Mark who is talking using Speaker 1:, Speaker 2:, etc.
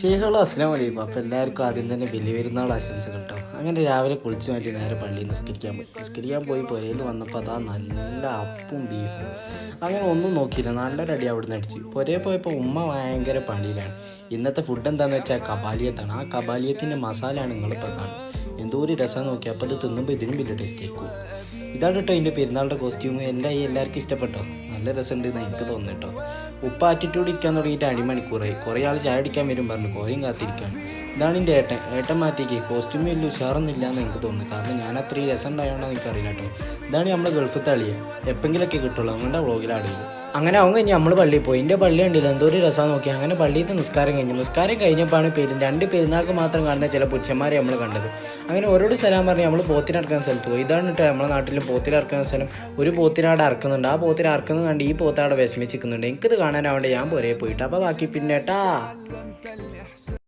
Speaker 1: ഷെയ്ഖുള്ള അസ്ലാം വലൈക്കും അപ്പോൾ എല്ലാവർക്കും ആദ്യം തന്നെ വലിയ പെരുന്നാൾ ആശംസകൾ കേട്ടോ അങ്ങനെ രാവിലെ കുളിച്ചു മാറ്റി നേരെ പള്ളിയിൽ നിസ്കരിക്കാൻ പോയി. നിസ്കരിക്കാൻ പോയി പുരയിൽ വന്നപ്പോൾ അതാ നല്ല അപ്പും ബീഫും. അങ്ങനെ ഒന്നും നോക്കിയില്ല. നല്ലൊരടി അവിടെ നിന്ന് അടിച്ച്. പുരയിൽ പോയപ്പോൾ ഉമ്മ ഭയങ്കര പണിയിലാണ്. ഇന്നത്തെ ഫുഡ് എന്താണെന്ന് വെച്ചാൽ കബാലിയത്താണ്. ആ കബാലിയത്തിന്റെ മസാലയാണ് നിങ്ങളിപ്പോൾ കാണുന്നത്. എന്തോ ഒരു രസം നോക്കി അപ്പോൾ അത് തിന്നുമ്പോൾ ഇതിനും വലിയ ടേസ്റ്റ് ആയിരിക്കും. ഇതാണ് കേട്ടോ എന്റെ പെരുന്നാളുടെ കോസ്റ്റ്യൂം എന്റെ ഈ എല്ലാവർക്കും ഇഷ്ടപ്പെട്ടോ? നല്ല രസമുണ്ട് എന്ന് എനിക്ക് തോന്നുന്നു കേട്ടോ ഉപ്പ ആറ്റിറ്റ്യൂഡ് ഇരിക്കാൻ തുടങ്ങിയിട്ട് അടിമണിക്കൂറായി. കുറേ ആൾ ചായ അടിക്കാൻ വരും പറഞ്ഞു കുറേയും കാത്തിരിക്കാണ്. ഇതാണ് എന്റെ ഏട്ടൻ. ഏട്ടൻ മാറ്റിക്ക്. കോസ്റ്റ്യൂം വലിയ ഉഷാറൊന്നുമില്ല എന്ന് എനിക്ക് തോന്നുന്നു. കാരണം ഞാൻ അത്രയും രസം ഉണ്ടായോണ്ടെന്ന് എനിക്കറിയില്ല കേട്ടോ. ഇതാണ് നമ്മൾ ഗൾഫ് തളിയ എപ്പെങ്കിലൊക്കെ കിട്ടുള്ളൂ. നമ്മുടെ വ്ളോഗിലാളിയത് അങ്ങനെ അവൻ കഴിഞ്ഞ് നമ്മൾ പള്ളിയിൽ പോയി. എന്റെ പള്ളി കണ്ടില്ല? എന്തോ ഒരു രസം നോക്കി. അങ്ങനെ നിന്ന് നിസ്കാരം കഴിഞ്ഞു. നിസ്കാരം കഴിഞ്ഞപ്പോഴാണ് പേര് രണ്ട് പെരുന്നാൾക്ക് മാത്രം കാണുന്ന ചില പുരുഷന്മാരെ നമ്മൾ കണ്ടത്. അങ്ങനെ ഓരോട് സ്ഥലം പറഞ്ഞ് നമ്മൾ പോത്തിനടക്കുന്ന സ്ഥലത്ത് പോയി. ഇതാണ് കേട്ടോ നമ്മുടെ നാട്ടിൽ പോത്തിനടക്കുന്ന സ്ഥലം. ഒരു പോത്തിനാട് അറക്കുന്നുണ്ട്. ആ പോത്തിനെ അറക്കുന്നത് കണ്ട് ഈ പോത്താടെ വിഷമിച്ചിരിക്കുന്നുണ്ട്. എനിക്കത് കാണാനാവേണ്ട? ഞാൻ പോരേ പോയിട്ട്. അപ്പോൾ ബാക്കി പിന്നെ